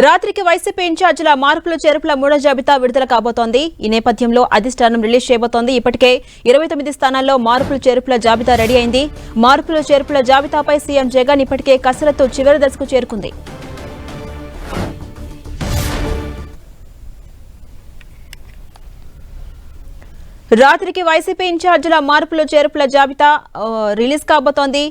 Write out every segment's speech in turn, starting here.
రాత్రికి వైసీపీ ఇన్ఛార్జీల మార్పులు చేర్పుల మూడో జాబితా విడుదల కాబోతోంది. ఈ నేపథ్యంలో అధిష్టానం రిలీజ్ చేయబోతోంది. ఇప్పటికే ఇరవై తొమ్మిది స్థానాల్లో మార్పులు చేర్పుల జాబితా రెడీ అయింది. మార్పులు చేర్పుల జాబితాపై సీఎం జగన్ ఇప్పటికే కసరత్తు చివరి దశకు చేరుకుంది. రాత్రికి వైసీపీ ఇన్ఛార్జీల మార్పులు చేర్పుల జాబితా రిలీజ్ కాబోతోంది.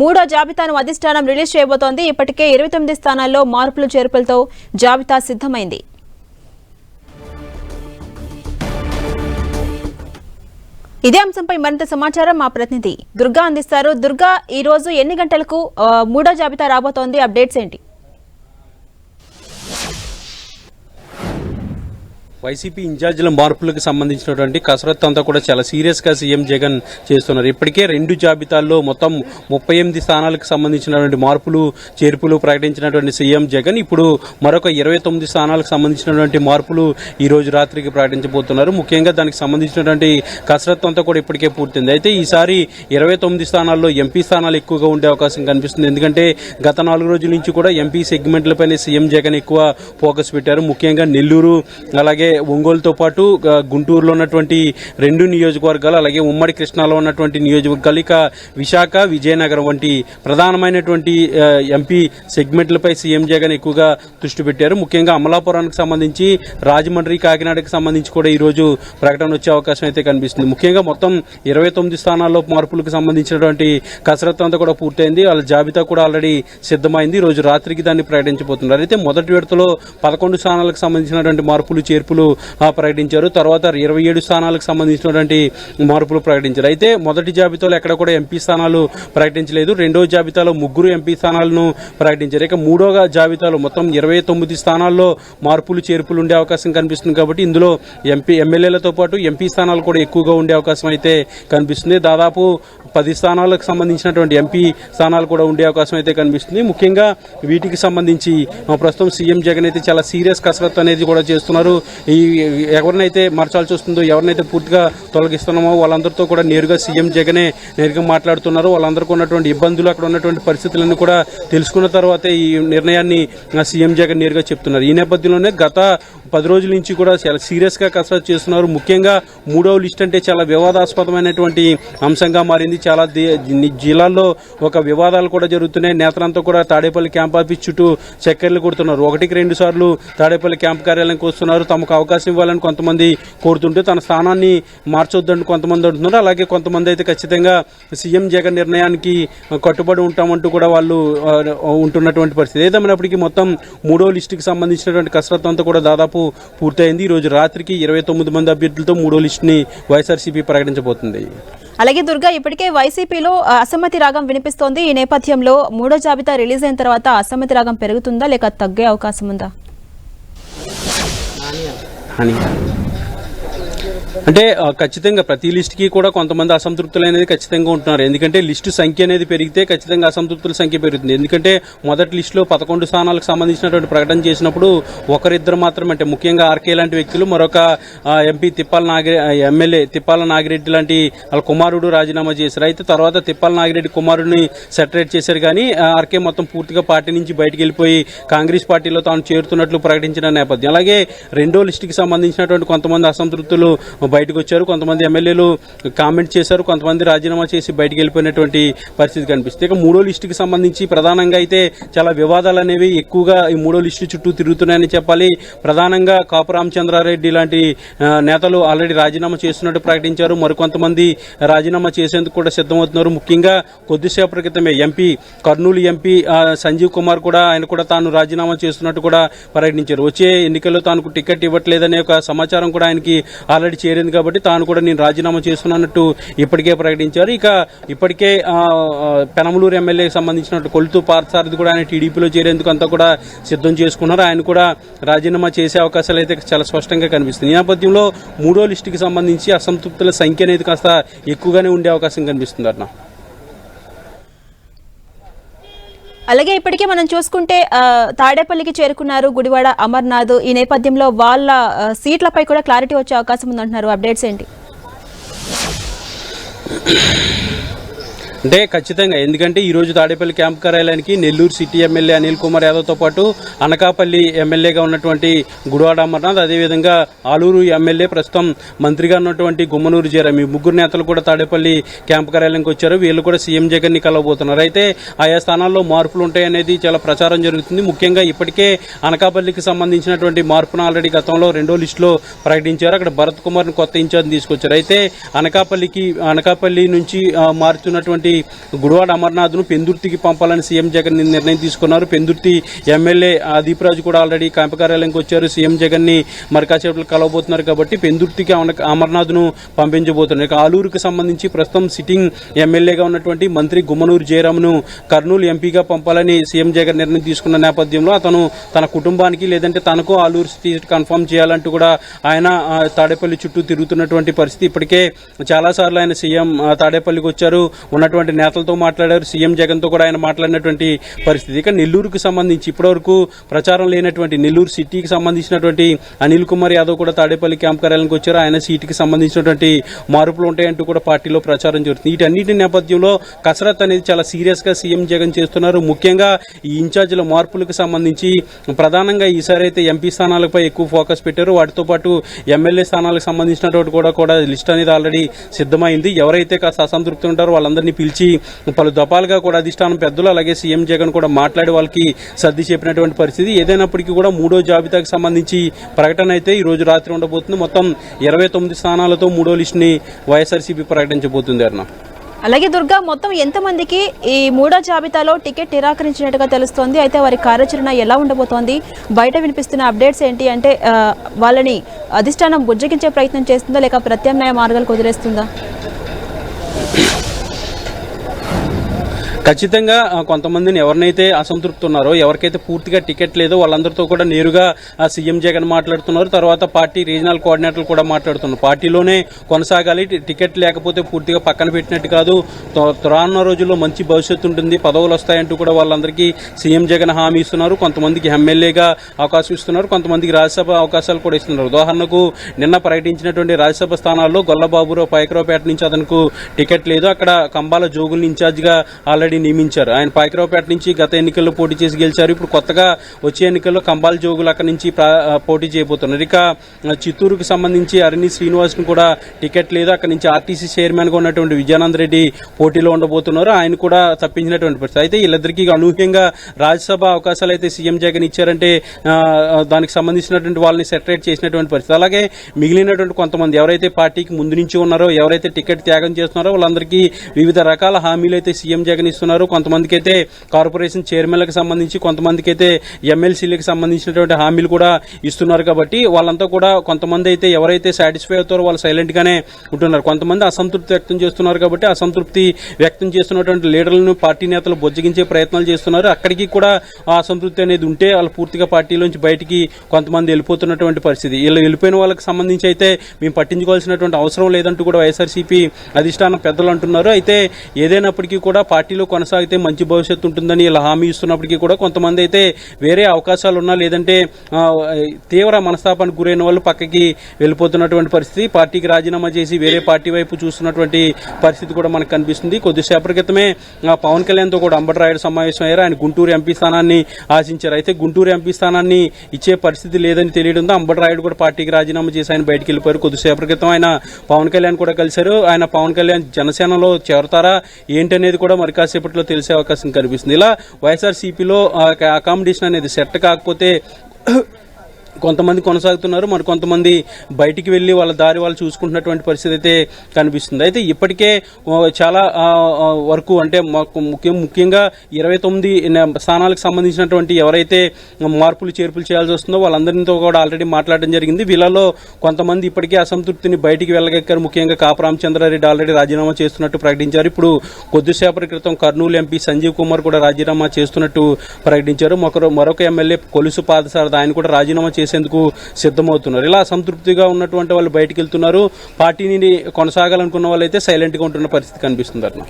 మూడో జాబితాను అధిష్టానం రిలీజ్ చేయబోతోంది. ఇప్పటికే ఇరవై తొమ్మిది స్థానాల్లో మార్పులు చేర్పులతో జాబితా సిద్ధమైంది. ఇదే అంశంపై మరింత సమాచారం మా ప్రతినిధి దుర్గా అందిస్తారు. దుర్గా ఈ రోజు ఎన్ని గంటలకు మూడో జాబితా రాబోతోంది? అప్డేట్స్ ఏంటి? వైసీపీ ఇన్ఛార్జీల మార్పులకు సంబంధించినటువంటి కసరత్తు అంతా కూడా చాలా సీరియస్గా సీఎం జగన్ చేస్తున్నారు. ఇప్పటికే రెండు జాబితాల్లో మొత్తం ముప్పై ఎనిమిది స్థానాలకు సంబంధించినటువంటి మార్పులు చేర్పులు ప్రకటించినటువంటి సీఎం జగన్ ఇప్పుడు మరొక ఇరవై తొమ్మిది స్థానాలకు సంబంధించినటువంటి మార్పులు ఈ రోజు రాత్రికి ప్రకటించబోతున్నారు. ముఖ్యంగా దానికి సంబంధించినటువంటి కసరత్తు అంతా కూడా ఇప్పటికే పూర్తింది అయితే ఈసారి ఇరవై తొమ్మిది స్థానాల్లో ఎంపీ స్థానాలు ఎక్కువగా ఉండే అవకాశం కనిపిస్తుంది. ఎందుకంటే గత నాలుగు రోజుల నుంచి కూడా ఎంపీ సెగ్మెంట్లపైనే సీఎం జగన్ ఎక్కువ ఫోకస్ పెట్టారు. ముఖ్యంగా నెల్లూరు అలాగే ఒంగోలుతో పాటు గుంటూరులో ఉన్నటువంటి రెండు నియోజకవర్గాలు అలాగే ఉమ్మడి కృష్ణాలో ఉన్నటువంటి నియోజకవర్గాలు ఇక విశాఖ విజయనగరం వంటి ప్రధానమైనటువంటి ఎంపీ సెగ్మెంట్లపై సీఎం జగన్ ఎక్కువగా దృష్టి పెట్టారు. ముఖ్యంగా అమలాపురానికి సంబంధించి రాజమండ్రి కాకినాడకి సంబంధించి కూడా ఈ రోజు ప్రకటన వచ్చే అవకాశం అయితే కనిపిస్తుంది. ముఖ్యంగా మొత్తం ఇరవై తొమ్మిది స్థానాల్లో మార్పులకు సంబంధించినటువంటి కసరత్తు అంతా కూడా పూర్తయింది. వాళ్ళ జాబితా కూడా ఆల్రెడీ సిద్ధమైంది. ఈ రోజు రాత్రికి దాన్ని ప్రకటించబోతున్నారు. అయితే మొదటి విడతలో పదకొండు స్థానాలకు సంబంధించినటువంటి మార్పులు చేర్పులు మార్పులు ప్రకటించారు. తర్వాత ఇరవై ఏడు స్థానాలకు సంబంధించినటువంటి మార్పులు ప్రకటించారు. అయితే మొదటి జాబితాలో ఎక్కడ కూడా ఎంపీ స్థానాలు ప్రకటించలేదు. రెండో జాబితాలో ముగ్గురు ఎంపీ స్థానాలను ప్రకటించారు. ఇక మూడో జాబితాలో మొత్తం ఇరవై తొమ్మిది స్థానాల్లో మార్పులు చేర్పులు ఉండే అవకాశం కనిపిస్తుంది కాబట్టి ఇందులో ఎంపీ ఎమ్మెల్యేలతో పాటు ఎంపీ స్థానాలు కూడా ఎక్కువగా ఉండే అవకాశం అయితే కనిపిస్తుంది. దాదాపు పది స్థానాలకు సంబంధించినటువంటి ఎంపీ స్థానాలు కూడా ఉండే అవకాశం అయితే కనిపిస్తుంది. ముఖ్యంగా వీటికి సంబంధించి ప్రస్తుతం సీఎం జగన్ అయితే చాలా సీరియస్ కసరత్తు అనేది కూడా చేస్తున్నారు. ఈ ఎవరినైతే మార్చాల్సి వస్తుందో ఎవరినైతే పూర్తిగా తొలగిస్తున్నామో వాళ్ళందరితో కూడా నేరుగా సీఎం జగనే నేరుగా మాట్లాడుతున్నారు. వాళ్ళందరికీ ఉన్నటువంటి ఇబ్బందులు అక్కడ ఉన్నటువంటి పరిస్థితులన్నీ కూడా తెలుసుకున్న తర్వాతే ఈ నిర్ణయాన్ని సీఎం జగన్ నేరుగా చెప్తున్నారు. ఈ నేపథ్యంలోనే గత పది రోజుల నుంచి కూడా చాలా సీరియస్గా కసరత్తు చేస్తున్నారు. ముఖ్యంగా మూడవ లిస్ట్ అంటే చాలా వివాదాస్పదమైనటువంటి అంశంగా మారింది. చాలా జిల్లాల్లో ఒక వివాదాలు కూడా జరుగుతున్నాయి. నేతలంతా కూడా తాడేపల్లి క్యాంప్ ఆఫీస్ చుట్టూ చక్కెర్లు కొడుతున్నారు. ఒకటికి రెండు సార్లు తాడేపల్లి క్యాంప్ కార్యాలయంకి వస్తున్నారు. తమకు అవకాశం ఇవ్వాలని కొంతమంది కోరుతుంటే తన స్థానాన్ని మార్చొద్దని కొంతమంది అంటున్నారు. అలాగే కొంతమంది అయితే ఖచ్చితంగా సీఎం జగన్ నిర్ణయానికి కట్టుబడి ఉంటామంటూ కూడా వాళ్ళు ఉంటున్నటువంటి పరిస్థితి. ఏదేమైనప్పటికీ మొత్తం మూడో లిస్టుకి సంబంధించినటువంటి కసరత్తు అంతా కూడా దాదాపు పూర్తయింది. ఈ రోజు రాత్రికి ఇరవై తొమ్మిది మంది అభ్యర్థులతో మూడో లిస్టుని వైఎస్ఆర్సీపీ ప్రకటించబోతుంది. అలాగే దుర్గా ఇప్పటికే వైసీపీలో అసమ్మతి రాగం వినిపిస్తోంది. ఈ నేపథ్యంలో మూడో జాబితా రిలీజ్ అయిన తర్వాత అసమ్మతి రాగం పెరుగుతుందా లేక తగ్గే అవకాశం ఉందా? అంటే ఖచ్చితంగా ప్రతి లిస్ట్కి కూడా కొంతమంది అసంతృప్తులు అనేది ఖచ్చితంగా ఉంటున్నారు. ఎందుకంటే లిస్టు సంఖ్య అనేది పెరిగితే ఖచ్చితంగా అసంతృప్తుల సంఖ్య పెరుగుతుంది. ఎందుకంటే మొదటి లిస్టులో పదకొండు స్థానాలకు సంబంధించినటువంటి ప్రకటన చేసినప్పుడు ఒకరిద్దరు మాత్రమే అంటే ముఖ్యంగా ఆర్కే లాంటి వ్యక్తులు మరొక ఎంపీ తిప్పాల నాగిరె ఎమ్మెల్యే తిప్పాల నాగిరెడ్డి లాంటి వాళ్ళ కుమారుడు రాజీనామా చేశారు. అయితే తర్వాత తిప్పాల నాగిరెడ్డి కుమారుడిని సెటరేట్ చేశారు కానీ ఆర్కే మొత్తం పూర్తిగా పార్టీ నుంచి బయటకు వెళ్ళిపోయి కాంగ్రెస్ పార్టీలో తాను చేరుతున్నట్లు ప్రకటించిన నేపథ్యం. అలాగే రెండో లిస్టుకి సంబంధించినటువంటి కొంతమంది అసంతృప్తులు బయటకు వచ్చారు. కొంతమంది ఎమ్మెల్యేలు కామెంట్ చేశారు. కొంతమంది రాజీనామా చేసి బయటకు వెళ్ళిపోయినటువంటి పరిస్థితి కనిపిస్తుంది. ఇక మూడో లిస్టుకి సంబంధించి ప్రధానంగా అయితే చాలా వివాదాలు అనేవి ఎక్కువగా ఈ మూడో లిస్టు చుట్టూ తిరుగుతున్నాయని చెప్పాలి. ప్రధానంగా కాపు రామచంద్రారెడ్డి లాంటి నేతలు ఆల్రెడీ రాజీనామా చేస్తున్నట్టు ప్రకటించారు. మరికొంతమంది రాజీనామా చేసేందుకు కూడా సిద్ధమవుతున్నారు. ముఖ్యంగా కొద్దిసేపటి క్రితమే ఎంపీ కర్నూలు ఎంపీ సంజీవ్ కుమార్ కూడా ఆయన కూడా తాను రాజీనామా చేస్తున్నట్టు కూడా ప్రకటించారు. వచ్చే ఎన్నికల్లో తాను టికెట్ ఇవ్వట్లేదనే ఒక సమాచారం కూడా ఆయనకి ఆల్రెడీ చేరింది కాబట్టి తాను కూడా నేను రాజీనామా చేస్తున్నట్టు ఇప్పటికే ప్రకటించారు. ఇక ఇప్పటికే పెనమలూరు ఎమ్మెల్యేకి సంబంధించినట్టు కొలుతు పార్థసారథి కూడా ఆయన టీడీపీలో చేరేందుకు అంతా కూడా సిద్ధం చేసుకున్నారు. ఆయన కూడా రాజీనామా చేసే అవకాశాలు అయితే చాలా స్పష్టంగా కనిపిస్తుంది ఈ నేపథ్యంలో మూడో లిస్టుకి సంబంధించి అసంతృప్తుల సంఖ్య అనేది కాస్త ఎక్కువగానే ఉండే అవకాశం కనిపిస్తుంది అన్న. అలాగే ఇప్పటికే మనం చూసుకుంటే తాడేపల్లికి చేరుకున్నారు గుడివాడ అమర్నాథ్. ఈ నేపథ్యంలో వాళ్ళ సీట్లపై కూడా క్లారిటీ వచ్చే అవకాశం ఉందంటున్నారు. అప్డేట్స్ ఏంటి? అంటే ఖచ్చితంగా ఎందుకంటే ఈ రోజు తాడేపల్లి క్యాంప్ కార్యాలయానికి నెల్లూరు సిటీ ఎమ్మెల్యే అనిల్ కుమార్ యాదవ్తో పాటు అనకాపల్లి ఎమ్మెల్యేగా ఉన్నటువంటి గుడివాడ అమర్నాథ్ అదేవిధంగా ఆలూరు ఎమ్మెల్యే ప్రస్తుతం మంత్రిగా ఉన్నటువంటి గుమ్మనూరు జయరాం. ఈ ముగ్గురు నేతలు కూడా తాడేపల్లి క్యాంప్ కార్యాలయానికి వచ్చారు. వీళ్ళు కూడా సీఎం జగన్ని కలవబోతున్నారు. అయితే ఆయా స్థానాల్లో మార్పులు ఉంటాయనేది చాలా ప్రచారం జరుగుతుంది. ముఖ్యంగా ఇప్పటికే అనకాపల్లికి సంబంధించినటువంటి మార్పును ఆల్రెడీ గతంలో రెండో లిస్టులో ప్రకటించారు. అక్కడ భరత్ కుమార్ని కొత్త ఇన్ఛార్జ్ తీసుకొచ్చారు. అయితే అనకాపల్లికి అనకాపల్లి నుంచి మారుతున్నటువంటి గుడివాడ అమర్నాథ్ను పెందుర్తికి పంపాలని సీఎం జగన్ నిర్ణయం తీసుకున్నారు. పెందుర్తి ఎమ్మెల్యే దీపరాజు కూడా ఆల్రెడీ క్యాంపు కార్యాలయంకి వచ్చారు. సీఎం జగన్ని మరి కాసేపట్లో కలవబోతున్నారు కాబట్టి పెందుర్తికి అమర్నాథ్ను ను పంపించబోతున్నారు. ఇక ఆలూరుకు సంబంధించి ప్రస్తుతం సిట్టింగ్ ఎమ్మెల్యేగా ఉన్నటువంటి మంత్రి గుమ్మనూరు జయరామ్ను కర్నూలు ఎంపీగా పంపాలని సీఎం జగన్ నిర్ణయం తీసుకున్న నేపథ్యంలో అతను తన కుటుంబానికి లేదంటే తనకు ఆలూరు సీట్ కన్ఫర్మ్ చేయాలంటూ కూడా ఆయన తాడేపల్లి చుట్టూ తిరుగుతున్నటువంటి పరిస్థితి. ఇప్పటికే చాలా సార్లు ఆయన సీఎం తాడేపల్లికి వచ్చారు. ఉన్నటువంటి నేతలతో మాట్లాడారు. సీఎం జగన్తో కూడా ఆయన మాట్లాడినటువంటి పరిస్థితి. ఇక నెల్లూరుకు సంబంధించి ఇప్పటివరకు ప్రచారం లేనటువంటి నెల్లూరు సిటీకి సంబంధించినటువంటి అనిల్ కుమార్ యాదవ్ కూడా తాడేపల్లి క్యాంప్ కార్యాలయానికి వచ్చారు. ఆయన సీటుకి సంబంధించినటువంటి మార్పులు ఉంటాయంటూ కూడా పార్టీలో ప్రచారం జరుగుతుంది. వీటన్నిటి నేపథ్యంలో కసరత్ అనేది చాలా సీరియస్గా సీఎం జగన్ చేస్తున్నారు. ముఖ్యంగా ఈ ఇన్ఛార్జీల మార్పులకు సంబంధించి ప్రధానంగా ఈసారి అయితే ఎంపీ స్థానాలపై ఎక్కువ ఫోకస్ పెట్టారు. వాటితో పాటు ఎమ్మెల్యే స్థానాలకు సంబంధించినటువంటి కూడా కూడా లిస్ట్ అనేది ఆల్రెడీ సిద్ధమైంది. ఎవరైతే కాస్త అసంతృప్తి ఉంటారో వాళ్ళందరినీ పిలిచి పలు దఫాలుగా కూడా అధిష్టానం పెద్దలు అలాగే సీఎం జగన్ కూడా మాట్లాడి వాళ్ళకి సర్ది చెప్పినటువంటి పరిస్థితి. ఏదైనప్పటికీ కూడా మూడో జాబితాకు సంబంధించి ప్రకటన అయితే ఈ రోజు రాత్రి ఉండబోతుంది. మొత్తం ఇరవై తొమ్మిది స్థానాలతో మూడో లిస్ట్ని వైఎస్ఆర్సీపీ ప్రకటించబోతుంది అన్న అలాగే దుర్గా మొత్తం ఎంతమందికి ఈ మూడో జాబితాలో టికెట్ నిరాకరించినట్టుగా తెలుస్తోంది? అయితే వారి కార్యాచరణ ఎలా ఉండబోతోంది? బయట వినిపిస్తున్న అప్డేట్స్ ఏంటి? అంటే వాళ్ళని అధిష్టానం బుజ్జగించే ప్రయత్నం చేస్తుందా? లేక ప్రత్యామ్నాయ మార్గాలు కుదిరేస్తుందా ఖచ్చితంగా కొంతమందిని ఎవరినైతే అసంతృప్తి ఉన్నారో ఎవరికైతే పూర్తిగా టికెట్ లేదో వాళ్ళందరితో కూడా నేరుగా సీఎం జగన్ మాట్లాడుతున్నారు. తర్వాత పార్టీ రీజనల్ కోఆర్డినేటర్లు కూడా మాట్లాడుతున్నారు. పార్టీలోనే కొనసాగాలి టికెట్ లేకపోతే పూర్తిగా పక్కన పెట్టినట్టు కాదు. రానున్న రోజుల్లో మంచి భవిష్యత్తు ఉంటుంది పదవులు వస్తాయంటూ కూడా వాళ్ళందరికీ సీఎం జగన్ హామీ ఇస్తున్నారు. కొంతమందికి ఎమ్మెల్యేగా అవకాశం ఇస్తున్నారు కొంతమందికి రాజ్యసభ అవకాశాలు కూడా ఇస్తున్నారు. ఉదాహరణకు నిన్న ప్రకటించినటువంటి రాజ్యసభ స్థానాల్లో గొల్లబాబురావు పైకరావుపేట నుంచి అతనికి టికెట్ లేదు. అక్కడ కంబాల జోగుల ఇన్ఛార్జిగా ఆల్రెడీ నియమించారు. ఆయన పాకిరావుపేట నుంచి గత ఎన్నికల్లో పోటీ చేసి గెలిచారు. ఇప్పుడు కొత్తగా వచ్చే ఎన్నికల్లో కంబాల జోగులు అక్కడి నుంచి పోటీ చేయబోతున్నారు. ఇక చిత్తూరుకు సంబంధించి అరణి శ్రీనివాస్ను కూడా టికెట్ లేదు. అక్కడి నుంచి ఆర్టీసీ చైర్మన్గా ఉన్నటువంటి విజయానంద రెడ్డి పోటీలో ఉండబోతున్నారు. ఆయన కూడా తప్పించినటువంటి పరిస్థితి. అయితే వీళ్ళిద్దరికీ అనూహ్యంగా రాజ్యసభ అవకాశాలు అయితే సీఎం జగన్ ఇచ్చారంటే దానికి సంబంధించినటువంటి వాళ్ళని సెటరేట్ చేసినటువంటి పరిస్థితి. అలాగే మిగిలినటువంటి కొంతమంది ఎవరైతే పార్టీకి ముందు నుంచి ఉన్నారో ఎవరైతే టికెట్ త్యాగం చేస్తున్నారో వాళ్ళందరికీ వివిధ రకాల హామీలు అయితే సీఎం జగన్ ఇస్తున్నారు. కొంతమందికి అయితే కార్పొరేషన్ చైర్మన్లకు సంబంధించి కొంతమందికి అయితే ఎమ్మెల్సీలకు సంబంధించినటువంటి హామీలు కూడా ఇస్తున్నారు కాబట్టి వాళ్ళంతా కూడా కొంతమంది అయితే ఎవరైతే సాటిస్ఫై అవుతారో వాళ్ళు సైలెంట్గానే ఉంటున్నారు. కొంతమంది అసంతృప్తి వ్యక్తం చేస్తున్నారు కాబట్టి అసంతృప్తి వ్యక్తం చేస్తున్నటువంటి లీడర్లను పార్టీ నేతలు బొజ్జగించే ప్రయత్నాలు చేస్తున్నారు. అక్కడికి కూడా ఆ అసంతృప్తి అనేది ఉంటే వాళ్ళు పూర్తిగా పార్టీలోంచి బయటికి కొంతమంది వెళ్ళిపోతున్నటువంటి పరిస్థితి. వీళ్ళు వెళ్ళిపోయిన వాళ్ళకి సంబంధించి అయితే మేము పట్టించుకోవాల్సినటువంటి అవసరం లేదంటూ కూడా వైఎస్ఆర్సీపీ అధిష్టానం పెద్దలు అంటున్నారు. అయితే ఏదైనప్పటికీ కూడా పార్టీలో కొనసాగితే మంచి భవిష్యత్తు ఉంటుందని ఇలా హామీ ఇస్తున్నప్పటికీ కూడా కొంతమంది అయితే వేరే అవకాశాలు ఉన్నా లేదంటే తీవ్ర మనస్తాపానికి గురైన వాళ్ళు పక్కకి వెళ్ళిపోతున్నటువంటి పరిస్థితి. పార్టీకి రాజీనామా చేసి వేరే పార్టీ వైపు చూస్తున్నటువంటి పరిస్థితి కూడా మనకు కనిపిస్తుంది. కొద్దిసేపటి క్రితమే ఆ, పవన్ కళ్యాణ్తో కూడా అంబటరాయుడు సమావేశం అయ్యారు. ఆయన గుంటూరు ఎంపీ స్థానాన్ని ఆశించారు. అయితే గుంటూరు ఎంపీ స్థానాన్ని ఇచ్చే పరిస్థితి లేదని తెలియడంతో అంబటరాయుడు కూడా పార్టీకి రాజీనామా చేసి ఆయన బయటికి వెళ్ళిపోయారు. కొద్దిసేపటి క్రితం ఆయన పవన్ కళ్యాణ్ కూడా కలిశారు. ఆయన పవన్ కళ్యాణ్ జనసేనలో చేరతారా ఏంటనేది కూడా మరి కాసేపట్లో తెలిసే అవకాశం కనిపిస్తుంది. ఇలా వైఎస్ఆర్సీపీలో అకామిడేషన్ అనేది సెట్ కాకపోతే కొంతమంది కొనసాగుతున్నారు. మరి కొంతమంది బయటికి వెళ్ళి వాళ్ళ దారి వాళ్ళు చూసుకుంటున్నటువంటి పరిస్థితి అయితే కనిపిస్తుంది. అయితే ఇప్పటికే చాలా వరకు అంటే మాకు ముఖ్యం ముఖ్యంగా ఇరవై తొమ్మిది స్థానాలకు సంబంధించినటువంటి ఎవరైతే మార్పులు చేర్పులు చేయాల్సి వస్తుందో వాళ్ళందరితో కూడా ఆల్రెడీ మాట్లాడడం జరిగింది. వీళ్ళలో కొంతమంది ఇప్పటికే అసంతృప్తిని బయటికి వెళ్ళగక్కారు. ముఖ్యంగా కాపరామచంద్రారెడ్డి ఆల్రెడీ రాజీనామా చేస్తున్నట్టు ప్రకటించారు. ఇప్పుడు కొద్దిసేపటి క్రితం కర్నూలు ఎంపీ సంజీవ్ కుమార్ కూడా రాజీనామా చేస్తున్నట్టు ప్రకటించారు. మరొక మరొక ఎమ్మెల్యే కొలుసు పాదసారథ ఆయన కూడా రాజీనామా చేసేందుకు సిద్ధమవుతున్నారు. ఇలా సంతృప్తిగా ఉన్నటువంటి వాళ్ళు బయటికి వెళ్తున్నారు. పార్టీని కొనసాగాలనుకున్న వాళ్ళు అయితే సైలెంట్గా ఉంటున్న పరిస్థితి కనిపిస్తుంది అన్న.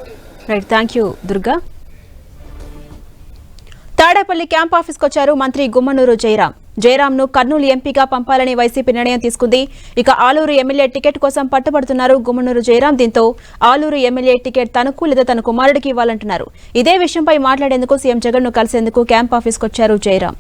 Right thank you Durga. Tadepalli camp ఆఫీస్కి వచ్చారు మంత్రి గుమ్మనూరు జయరాం జయరాంను కర్నూలు ఎంపీగా పంపాలని వైసీపీ నిర్ణయం తీసుకుంది. ఇక ఆలూరు ఎమ్మెల్యే టికెట్ కోసం పట్టుబడుతున్నారు గుమ్మనూరు జయరాం దీంతో ఆలూరు ఎమ్మెల్యే టికెట్ తనకు లేదా తన కుమారుడికి ఇవ్వాలంటున్నారు. ఇదే విషయంపై మాట్లాడేందుకు సీఎం జగన్ను కలిసేందుకు క్యాంప్ ఆఫీస్కి వచ్చారు జయరాం